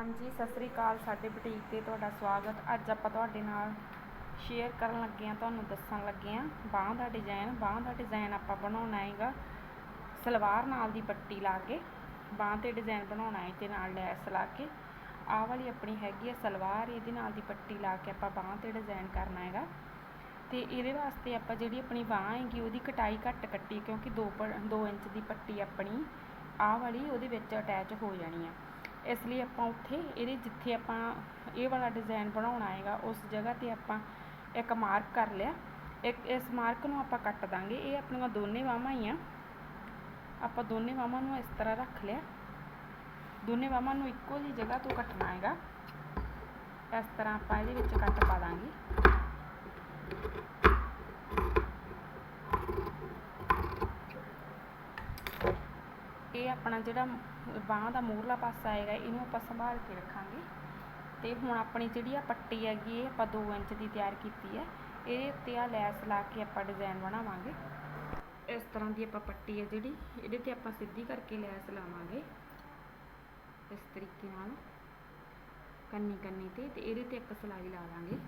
ਹਾਂਜੀ, ਸਤਿ ਸ੍ਰੀ ਅਕਾਲ ਸਾਡੇ ਬੁਟੀਕ ਤੇ ਤੁਹਾਡਾ ਸਵਾਗਤ। ਅੱਜ ਆਪਾਂ ਤੁਹਾਡੇ ਨਾਲ ਸ਼ੇਅਰ ਕਰਨ ਲੱਗੇ ਹਾਂ, ਤੁਹਾਨੂੰ ਦੱਸਣ ਲੱਗੇ ਹਾਂ। ਬਾਹਾਂ ਦਾ ਡਿਜ਼ਾਈਨ ਬਾਹਾਂ ਦਾ ਡਿਜ਼ਾਈਨ ਆਪਾਂ ਬਣਾਉਣਾ ਹੈਗਾ। ਸਲਵਾਰ ਨਾਲ ਦੀ ਪੱਟੀ ਲਾ ਕੇ, ਬਾਹਾਂ ਤੇ ਡਿਜ਼ਾਈਨ ਬਣਾਉਣਾ ਹੈ ਤੇ ਨਾਲ ਲੈਸ ਲਾ ਕੇ। ਆਹ ਵਾਲੀ ਆਪਣੀ ਹੈਗੀ ਹੈ ਸਲਵਾਰ, ਇਹਦੇ ਨਾਲ ਦੀ ਪੱਟੀ ਲਾ ਕੇ ਆਪਾਂ ਬਾਹਾਂ ਤੇ ਡਿਜ਼ਾਈਨ ਕਰਨਾ ਹੈਗਾ। ਤੇ ਇਹਦੇ ਵਾਸਤੇ ਆਪਾਂ ਜਿਹੜੀ ਆਪਣੀ ਬਾਹ ਹੈਗੀ, ਉਹਦੀ ਕਟਾਈ ਘੱਟ ਕੱਟੀ, ਕਿਉਂਕਿ 2 2 ਇੰਚ ਦੀ ਪੱਟੀ ਆਪਣੀ, ਆਹ ਵਾਲੀ ਉਹਦੇ ਵਿੱਚ ਅਟੈਚ ਹੋ ਜਾਣੀ ਆ। ਇਸ ਲਈ ਆਪਾਂ ਉੱਥੇ ਇਹਦੇ ਜਿੱਥੇ ਆਪਾਂ ਇਹ ਵਾਲਾ ਡਿਜ਼ਾਈਨ ਬਣਾਉਣਾ ਹੈਗਾ, ਉਸ ਜਗ੍ਹਾ ਤੇ ਆਪਾਂ ਇੱਕ ਮਾਰਕ ਕਰ ਲਿਆ। ਇੱਕ, ਇਸ ਮਾਰਕ ਨੂੰ ਆਪਾਂ ਕੱਟ ਦਾਂਗੇ। ਇਹ ਆਪਣੀਆਂ ਦੋਨੇ ਬਾਹਾਂ ਹੀ ਆ। ਆਪਾਂ ਦੋਨੇ ਬਾਹਾਂ ਨੂੰ ਇਸ ਤਰ੍ਹਾਂ ਰੱਖ ਲਿਆ। ਦੋਨੇ ਬਾਹਾਂ ਨੂੰ ਇੱਕੋ ਜਿਹੀ ਜਗ੍ਹਾ ਤੋਂ ਕੱਟਣਾ ਹੈਗਾ। ਇਸ ਤਰ੍ਹਾਂ ਆਪਾਂ ਇਹਦੇ ਵਿੱਚ ਕੱਟ ਪਾ ਦਾਂਗੇ। ਇਹ ਆਪਣਾ ਜਿਹੜਾ ਬਾਹਾਂ ਦਾ ਮੂਹਰਲਾ ਪਾਸਾ ਆਏਗਾ, ਇਹਨੂੰ ਆਪਾਂ ਸੰਭਾਲ ਕੇ ਰੱਖਾਂਗੇ। ਤੇ ਹੁਣ ਆਪਣੀ ਜਿਹੜੀ ਆ ਪੱਟੀ ਹੈਗੀ, ਇਹ ਆਪਾਂ 2 ਇੰਚ ਦੀ ਤਿਆਰ ਕੀਤੀ ਹੈ। ਇਹਦੇ ਉੱਤੇ ਆ ਲੈਸ ਲਾ ਕੇ ਆਪਾਂ ਡਿਜ਼ਾਈਨ ਬਣਾਵਾਂਗੇ। ਇਸ ਤਰ੍ਹਾਂ ਦੀ ਆਪਾਂ ਪੱਟੀ ਹੈ ਜਿਹੜੀ, ਇਹਦੇ ਤੇ ਆਪਾਂ ਸਿੱਧੀ ਕਰਕੇ ਲੈਸ ਲਾਵਾਂਗੇ। ਇਸ ਤਰੀਕੇ ਨਾਲ ਕੰਨੀ ਕੰਨੀ ਤੇ ਤੇ ਇਹਦੇ ਤੇ ਇੱਕ ਸਲਾਈ ਲਾ ਲਾਂਗੇ।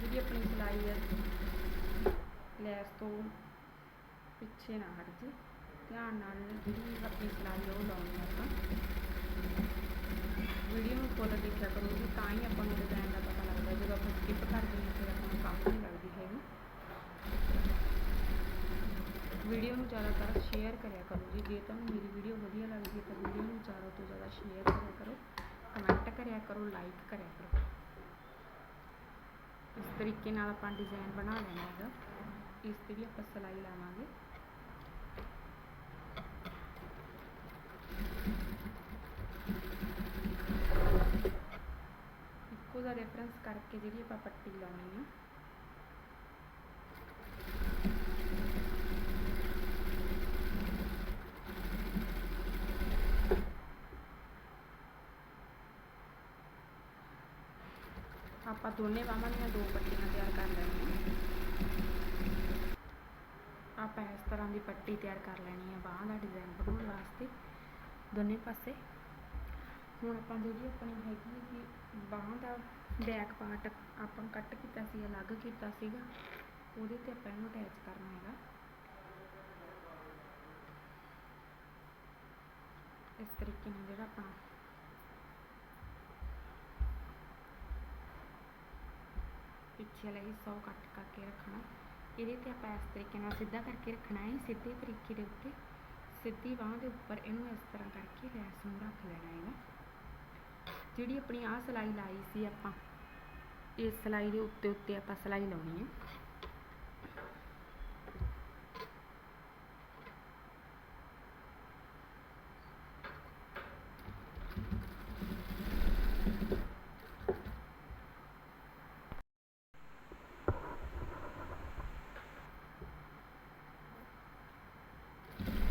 ਜਿਹੜੀ ਆਪਣੀ ਸਿਲਾਈ ਹੈ ਉਹ ਪਿੱਛੇ ਨਾ ਹਟ ਜੇ। ਧਿਆਨ ਨਾਲ ਜਿਹੜੀ ਆਪਣੀ ਸਿਲਾਈ ਉਹ ਲਾਉਣੀ ਆਪਾਂ। ਵੀਡੀਓ ਨੂੰ ਫੁੱਲ ਦੇਖਿਆ ਕਰੋ ਜੀ ਤਾਂ ਹੀ ਆਪਾਂ ਨੂੰ ਡਿਜ਼ਾਈਨ ਦਾ ਪਤਾ ਲੱਗਦਾ। ਜਦੋਂ ਆਪਾਂ ਸਕਿਪ ਕਰਦੇ ਹਾਂ ਫਿਰ ਆਪਾਂ ਨੂੰ ਕੰਮ ਨਹੀਂ ਲੱਗਦੀ ਹੈਗੀ। ਵੀਡੀਓ ਨੂੰ ਜ਼ਿਆਦਾਤਰ ਸ਼ੇਅਰ ਕਰਿਆ ਕਰੋ ਜੀ। ਜੇ ਤੁਹਾਨੂੰ ਮੇਰੀ ਵੀਡੀਓ ਵਧੀਆ ਲੱਗਦੀ ਹੈ ਤਾਂ ਵੀਡੀਓ ਨੂੰ ਜ਼ਿਆਦਾ ਤੋਂ ਜ਼ਿਆਦਾ ਸ਼ੇਅਰ ਕਰਿਆ ਕਰੋ। ਕਮੈਂਟ ਕਰਿਆ ਕਰੋ ਲਾਈਕ ਕਰਿਆ ਕਰੋ। ਇਸ ਤਰੀਕੇ ਨਾਲ ਆਪਾਂ ਡਿਜ਼ਾਈਨ ਬਣਾ ਲੈਣਾ ਹੈਗਾ। ਇਸ ਤੇ ਵੀ ਆਪਾਂ ਸਿਲਾਈ ਲਾਵਾਂਗੇ। ਇੱਕੋ ਦਾ ਰੈਫਰੈਂਸ ਕਰਕੇ ਜਿਹੜੀ ਆਪਾਂ ਪੱਟੀ ਲਾਉਣੀ ਹੈ ਆਪਾਂ ਦੋਨੇ ਬਾਹਾਂ ਦੀਆਂ ਦੋ ਪੱਟੀਆਂ ਤਿਆਰ ਕਰ ਲੈਣੀਆਂ ਆਪਾਂ ਇਸ ਤਰ੍ਹਾਂ ਦੀ ਪੱਟੀ ਤਿਆਰ ਕਰ ਲੈਣੀ ਹੈ ਬਾਹਾਂ ਦਾ ਡਿਜ਼ਾਈਨ ਬਣਾਉਣ ਵਾਸਤੇ, ਦੋਨੇ ਪਾਸੇ। ਹੁਣ ਆਪਾਂ ਜਿਹੜੀ ਆਪਣੀ ਹੈਗੀ ਕਿ ਬਾਹਾਂ ਦਾ ਬੈਕ ਪਾਰਟ ਆਪਾਂ ਕੱਟ ਕੀਤਾ ਸੀ, ਅਲੱਗ ਕੀਤਾ ਸੀਗਾ, ਉਹਦੇ ਤੇ ਆਪਾਂ ਇਹਨੂੰ ਅਟੈਚ ਕਰਨਾ ਹੈਗਾ। ਇਸ ਤਰੀਕੇ ਨਾਲ ਜਿਹੜਾ ਆਪਾਂ ਪਿੱਛੇ ਵਾਲਾ ਹਿੱਸਾ ਉਹ ਕੱਟ ਕਰਕੇ ਰੱਖਣਾ। ਇਹਦੇ ਤੇ ਆਪਾਂ ਇਸ ਤਰੀਕੇ ਨਾਲ ਸਿੱਧਾ ਕਰਕੇ ਰੱਖਣਾ ਹੈ, ਸਿੱਧੇ ਤਰੀਕੇ ਦੇ ਉੱਤੇ, ਸਿੱਧੀ ਬਾਹ ਦੇ ਉੱਪਰ ਇਹਨੂੰ ਇਸ ਤਰ੍ਹਾਂ ਕਰਕੇ ਲੈਸ ਨੂੰ ਰੱਖ ਲੈਣਾ ਹੈਗਾ। ਜਿਹੜੀ ਆਪਣੀ ਆਹ ਸਿਲਾਈ ਲਾਈ ਸੀ ਆਪਾਂ, ਇਸ ਸਿਲਾਈ ਦੇ ਉੱਤੇ ਉੱਤੇ ਆਪਾਂ ਸਿਲਾਈ ਲਾਉਣੀ ਹੈ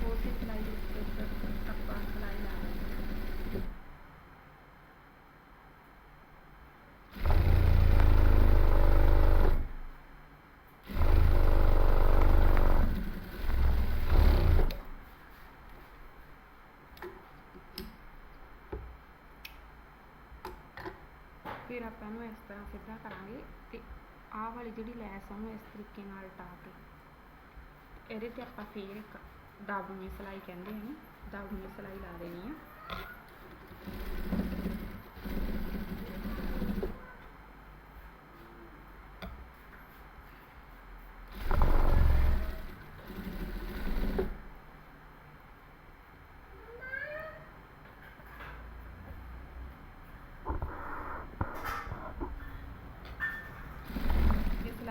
ਉਸੇ ਸਿਲਾਈ ਦੇ ਉੱਤੇ ਉੱਪਰ ਆਪਾਂ ਸਿਲਾਈ ਲਾ ਲੈਣੀ ਹੈ ਫਿਰ ਆਪਾਂ ਇਹਨੂੰ ਇਸ ਤਰ੍ਹਾਂ ਸਿੱਧਾ ਕਰਾਂਗੇ ਤੇ ਆਹ ਵਾਲੀ ਜਿਹੜੀ ਲੈਸ ਆ ਉਹਨੂੰ ਇਸ ਤਰੀਕੇ ਨਾਲ ਟਾ ਕੇ ਇਹਦੇ ਤੇ ਆਪਾਂ ਫੇਰ ਇੱਕ ਦਾਬੂਨੀ ਸਿਲਾਈ ਕਹਿੰਦੇ ਹਨ ਦਾਬੂਨੀ ਸਿਲਾਈ ਲਾ ਦੇਣੀ ਆ।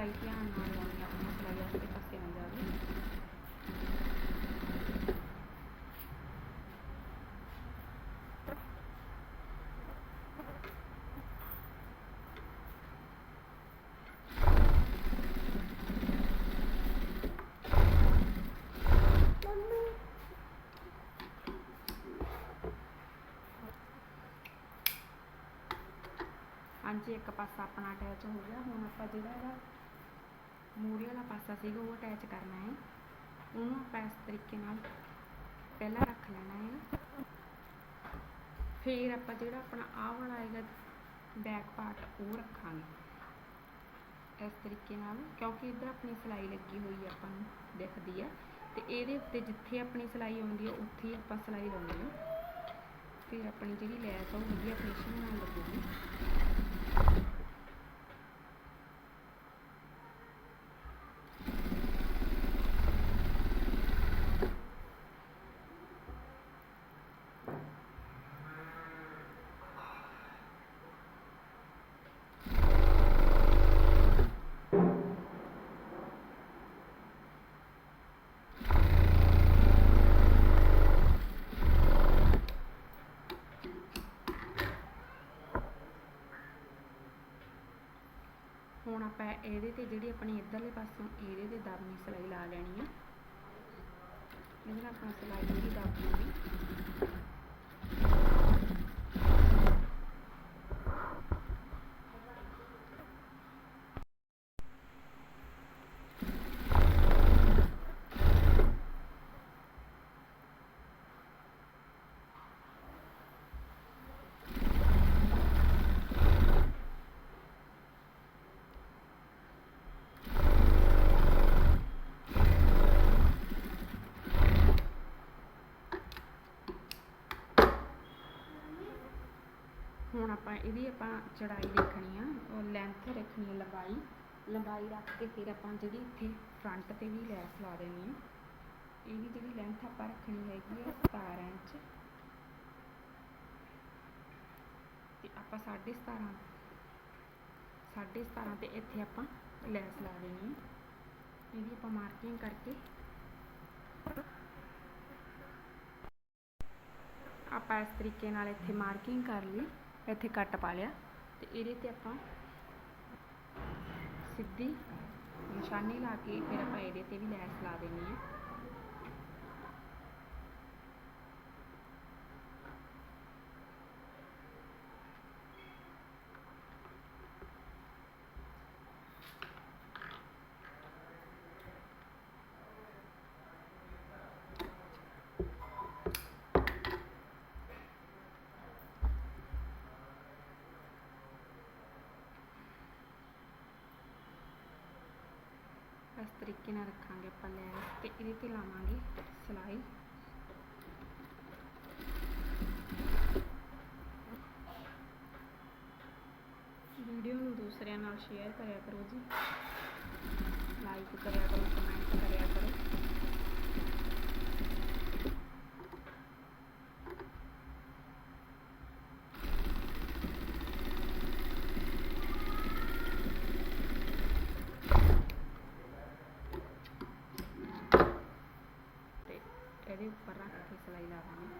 belki anneannem yapmasına gerçek Asya'nın geldi. ਹਾਂਜੀ ਇੱਕ ਪਾਸਾ ਆਪਣਾ ਅਟੈਚ ਮੂਹਰੇ ਵਾਲਾ ਪਾਸਾ ਸੀਗਾ, ਉਹ ਅਟੈਚ ਕਰਨਾ ਹੈ। ਉਹਨੂੰ ਆਪਾਂ ਇਸ ਤਰੀਕੇ ਨਾਲ ਪਹਿਲਾਂ ਰੱਖ ਲੈਣਾ ਹੈ। ਫਿਰ ਆਪਾਂ ਜਿਹੜਾ ਆਪਣਾ ਆਹ ਵਾਲਾ ਹੈਗਾ ਬੈਕ ਪਾਰਟ ਉਹ ਰੱਖਾਂਗੇ। ਇਸ ਤਰੀਕੇ ਨਾਲ, ਕਿਉਂਕਿ ਇੱਧਰ ਆਪਣੀ ਸਿਲਾਈ ਲੱਗੀ ਹੋਈ ਆ ਆਪਾਂ ਨੂੰ, ਦਿਖਦੀ ਆ। ਤੇ ਇਹਦੇ ਉੱਤੇ ਜਿੱਥੇ ਆਪਣੀ ਸਿਲਾਈ ਆਉਂਦੀ ਹੈ ਉੱਥੇ ਹੀ ਆਪਾਂ ਸਿਲਾਈ ਲਾਉਣੀ ਆ ਫਿਰ ਆਪਣੀ ਜਿਹੜੀ ਲੈਸ ਆ, ਉਹ ਵਧੀਆ ਫਿਨਿਸ਼ਿੰਗ ਨਾਲ ਲੱਗੂਗੀ ਹੁਣ ਆਪਾਂ ਇਹਦੇ ਤੇ ਜਿਹੜੀ ਆਪਣੀ ਇੱਧਰਲੇ ਪਾਸੋਂ ਇਹਦੇ ਤੇ ਦਬਨੀ ਸਿਲਾਈ ਲਾ ਲੈਣੀ ਆ। ਇਹਦੇ ਨਾਲ ਆਪਣਾ ਸਲਾਈ ਜਿਹੜੀ ਦਬ ਆਪਾਂ ਇਹਦੀ ਆਪਾਂ ਚੜਾਈ ਰੱਖਣੀ ਆ, ਉਹ ਲੈਂਥ ਰੱਖਣੀ ਆ ਲੰਬਾਈ। ਲੰਬਾਈ ਰੱਖ ਕੇ ਫਿਰ ਆਪਾਂ ਜਿਹੜੀ ਇੱਥੇ ਫਰੰਟ ਤੇ ਵੀ ਲੈਸ ਲਾ ਦੇਣੀ ਆ। ਇਹਦੀ ਜਿਹੜੀ ਲੈਂਥ ਆਪਾਂ ਰੱਖਣੀ ਹੈਗੀ ਹੈ 17 ਇੰਚ। ਤੇ ਆਪਾਂ 17.5 17.5 ਤੇ ਇੱਥੇ ਆਪਾਂ ਲੈਸ ਲਾ ਦੇਣੀ ਹੈ ਇਹਦੀ ਆਪਾਂ ਮਾਰਕਿੰਗ ਕਰਕੇ। ਆਪਾਂ ਇਸ ਤਰੀਕੇ ਨਾਲ ਇੱਥੇ ਮਾਰਕਿੰਗ ਕਰ ਲਈ। ਇੱਥੇ ਕੱਟ ਪਾ ਲਿਆ। ਤੇ ਇਹਦੇ ਤੇ ਆਪਾਂ ਸਿੱਧੀ ਨਿਸ਼ਾਨੀ ਲਾ ਕੇ ਫਿਰ ਆਪਾਂ ਇਹਦੇ ਤੇ ਵੀ ਲੈਸ ਲਾ ਦੇਣੀ ਹੈ ਇਸ ਤਰੀਕੇ ਨਾਲ ਰੱਖਾਂਗੇ ਆਪਾਂ ਲੈਸ ਤੇ ਇਹਦੇ ਤੇ ਲਾਵਾਂਗੇ ਸਿਲਾਈ। ਵੀਡੀਓ ਨੂੰ ਦੂਸਰਿਆਂ ਨਾਲ ਸ਼ੇਅਰ ਕਰਿਆ ਕਰੋ ਜੀ। ਲਾਈਕ ਕਰਿਆ ਕਰੋ ਕਮੈਂਟ ਕਰਿਆ ਕਰੋ ਤੇ ਇਹਦੇ ਉੱਪਰ ਰੱਖ ਕੇ ਸਿਲਾਈ ਲਾ ਦਾਂਗੇ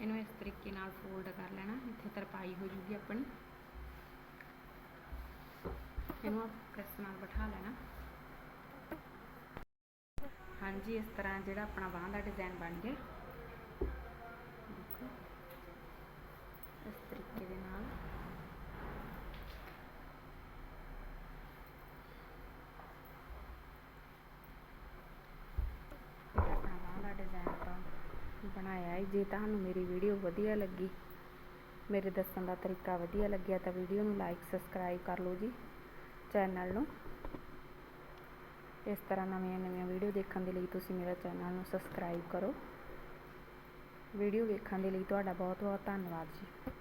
ਇਹਨੂੰ ਇਸ ਤਰੀਕੇ ਨਾਲ ਫੋਲਡ ਕਰ ਲੈਣਾ, ਇੱਥੇ ਤਰਪਾਈ ਹੋ ਜੂਗੀ ਆਪਣੀ ਇਹਨੂੰ ਪ੍ਰੈਸ ਨਾਲ ਬਿਠਾ ਲੈਣਾ। ਹਾਂਜੀ, ਇਸ ਤਰ੍ਹਾਂ ਜਿਹੜਾ ਆਪਣਾ ਬਾਹਾਂ ਦਾ ਡਿਜ਼ਾਈਨ ਬਣ ਗਿਆ ਦੇਖੋ ਇਸ ਤਰੀਕੇ ਦੇ ਨਾਲ ਇਹ ਆਪਣਾ ਬਾਹਾਂ ਦਾ ਡਿਜ਼ਾਈਨ ਆਪਾਂ ਬਣਾਇਆ ਹੈ ਜੇ ਤੁਹਾਨੂੰ ਮੇਰੀ ਵੀਡੀਓ ਵਧੀਆ ਲੱਗੀ, ਮੇਰੇ ਦੱਸਣ ਦਾ ਤਰੀਕਾ ਵਧੀਆ ਲੱਗਿਆ ਤਾਂ ਵੀਡੀਓ ਨੂੰ ਲਾਈਕ ਸਬਸਕ੍ਰਾਈਬ ਕਰ ਲਓ ਜੀ, ਚੈਨਲ ਨੂੰ। ਇਸ ਤਰ੍ਹਾਂ ਨਵੀਆਂ ਨਵੀਆਂ ਵੀਡੀਓ ਦੇਖਣ ਦੇ ਲਈ ਤੁਸੀਂ ਮੇਰਾ ਚੈਨਲ ਨੂੰ ਸਬਸਕ੍ਰਾਈਬ ਕਰੋ। ਵੀਡੀਓ ਵੇਖਣ ਦੇ ਲਈ ਤੁਹਾਡਾ ਬਹੁਤ ਬਹੁਤ ਧੰਨਵਾਦ ਜੀ।